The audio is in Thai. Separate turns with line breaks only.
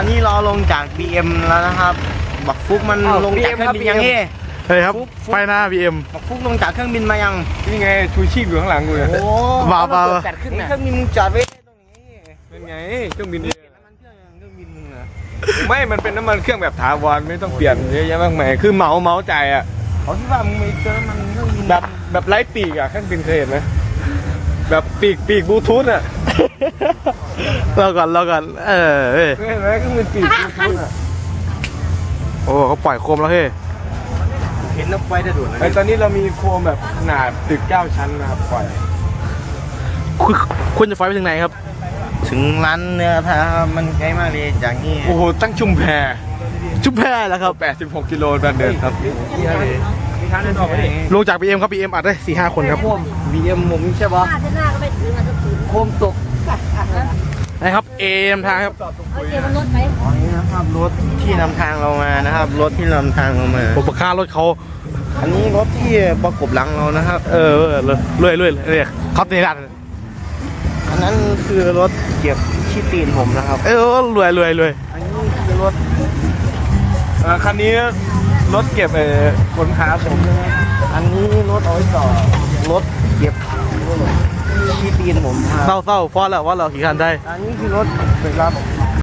อันนี้เราลงจาก BM แล้วนะครับ บักฟุกมัน
อ้าว
ลงจาก
BM
เครื่องบิน
ครับ
ยัง
BM
เฮ้
เฮ้ยครับ
ฟุ๊บฟุ๊บ
ไฟหน้า BM
บักฟุกลงจากเครื่องบินมายัง
นี่ไงชูชีพอยู่ข้างหลังกูเนี่ย
โอ้
ว้าวว้าว
แปดขึ้น
นี่
นะ
เครื่องบินมึงจอดไว้ตรงนี้
เป็นไงเครื่องบิน
น้ำมันเครื่องเครื่องบินมึงเหรอ
ไม่ มันเป็นน้ำมันเครื่องแบบถาวรไม่ต้องเปลี่ยนเยอะแยะมากมายคือเหมาเหมาจ่ายอะ
เขาคิดว่ามึงมีเจอน้ำมันเครื่องบิน
แบบแบบไร้ปีกอะเครื่องบินเคยเห็นไหมแบบปีกปีกบลูทูธอะ
เราก่อนเราก่อน เออเฮ้ย
เคยเห็นไหมเครื่องบินปีกบลูทูธอะ
โอ้เขาปล่อยโคมแล้วเฮ้ย
เห็นแล้วไปได้ดูด
ไอตอนนี้เรามีโคมแบบขนาดตึกเก้าชั้นนะครับปล่อย
คุณคุณจะไฟไปถึงไหนครับ
ถึงร้านเนื้อถ้ามันไกลมากเลยจากนี่
โอ้โหตั้งชุมแพ
จุ๊บแพ้แล้วครับ
86กิโลการเดินครับ
มีทางเดินออกไปดิ
ลงจาก BM ครับ BM อัดได้สี่ห้าคนครับ
บีเอ็มผมใช่ปะ
หน้าจะหน้าก็ไม่ถึงอะจะถึง
โคมตก
นะครับ AM ทางครับ
เอาเกียร์มันลดไหม
อ๋อนี่นะครับรถที่นำทางเรามานะครับ รถที่นำทางเรามา
ผมประค่ารถเขา
อันนี้รถที่ประกบหลังเรานะครับ
เออเออเลยเรื่อยเรื่อยเรื่อยเขาตีดัน
อันนั้นคือรถเก็บขี้ตีนผมนะครับ
เออรวยรวยรวย
อันนี้คือรถ
เอ่อคันนี้รถเก็บเอ่อขนขาผม
อันนี้รถเอาไว้ต่อรถเก็บขี้ ตีนผมค
เศ
รับ
ร้าเศร้าเพราะแล้วว่าเราขี่คันได้
อันนี้คือรถไปรับ